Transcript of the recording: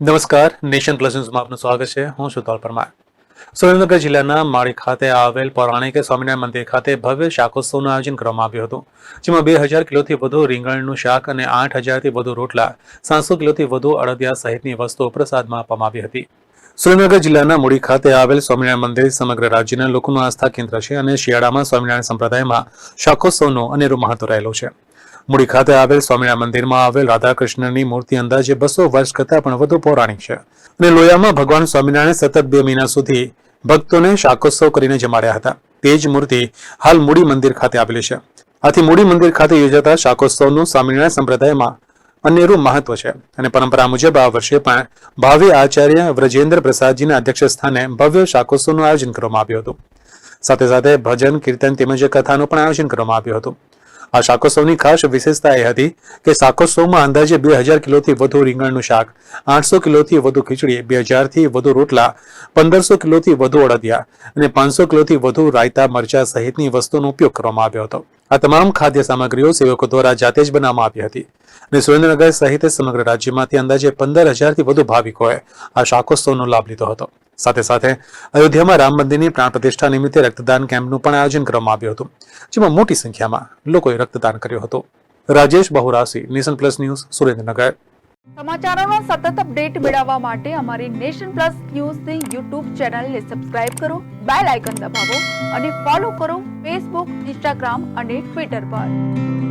નમસ્કાર, nation plus ન્યૂઝમાં આપનું સ્વાગત છે. હું છું તોલ પરમાર. સુરેન્દ્રનગર જિલ્લાના માળી ખાતે આવેલ પૌરાણિક સ્વામિનારાયણ મંદિર ખાતે ભવ્ય શાકોત્સવનું આયોજન કરવામાં આવ્યું હતું, જેમાં બે હજાર કિલોથી વધુ રીંગણનું શાક અને આઠ હજારથી વધુ રોટલા, સાતસો કિલોથી વધુ અડદિયા સહિતની વસ્તુઓ પ્રસાદમાં આપવામાં આવી હતી. સુરેન્દ્રનગર જિલ્લાના મૂડી ખાતે આવેલ સ્વામિનારાયણ મંદિર સમગ્ર રાજ્યના લોકોનું આસ્થા કેન્દ્ર છે અને શિયાળામાં સ્વામિનારાયણ સંપ્રદાયમાં શાકોત્સવનો અનેરો મહત્વ રહેલો છે. મૂડી ખાતે આવેલ સ્વામિનારાયણ મંદિરમાં આવેલ રાધાકૃષ્ણની મૂર્તિ અંદાજે બસો વર્ષ કરતાં પણ વધુ પૌરાણિક છે. અને લોયામાં ભગવાન સ્વામિનારાયણ સતત બે મહિના સુધી ભક્તોને શાકોત્સવ કરીને જમાડ્યા હતા. તે જ મૂર્તિ હાલ મૂડી મંદિર ખાતે આવેલી છે. આથી મૂડી મંદિર ખાતે યોજાતા શાકોત્સવનું સ્વામિનારાયણ સંપ્રદાયમાં અનેરું મહત્વ છે. અને પરંપરા મુજબ આ વર્ષે પણ ભાવિ આચાર્ય વ્રજેન્દ્ર પ્રસાદજીના અધ્યક્ષ સ્થાને ભવ્ય શાકોત્સવનું આયોજન કરવામાં આવ્યું હતું. સાથે સાથે ભજન, કીર્તન તેમજ કથાનું પણ આયોજન કરવામાં આવ્યું હતું. આ શાકોત્સવની ખાસ વિશેષતા એ હતી કે શાકોત્સવમાં અંદાજે બે હજાર કિલોથી વધુ રીંગણનું શાક, આઠસો કિલોથી વધુ ખીચડી, બે હજારથી વધુ રોટલા, પંદરસો કિલોથી વધુ અડદિયા અને પાંચસો કિલોથી વધુ રાયતા મરચા સહિતની વસ્તુનો ઉપયોગ કરવામાં આવ્યો હતો. આ તમામ ખાદ્ય સામગ્રીઓ સેવકો દ્વારા જાતે જ બનાવવામાં આવી હતી અને સુરેન્દ્રનગર સહિત સમગ્ર રાજ્યમાંથી અંદાજે પંદર હજારથી વધુ ભાવિકોએ આ શાકોત્સવનો લાભ લીધો હતો. સાથે સાથે અયોધ્યામાં રામ મંદિરની પ્રાણ પ્રતિષ્ઠા નિમિત્તે રક્તદાન કેમ્પનું પણ આયોજન કરવામાં આવ્યું હતું, જેમાં મોટી સંખ્યામાં લોકોએ રક્તદાન કર્યું હતું. Rajesh Bahurasi nation plus news, Surendranagar. સમાચારોનો સતત અપડેટ મેળવવા માટે અમારી નેશન પ્લસ ન્યૂઝની યુટ્યુબ ચેનલને સબસ્ક્રાઇબ કરો, બેલ આઇકન દબાવો અને ફોલો કરો ફેસબુક, ઇન્સ્ટાગ્રામ અને ટ્વિટર પર.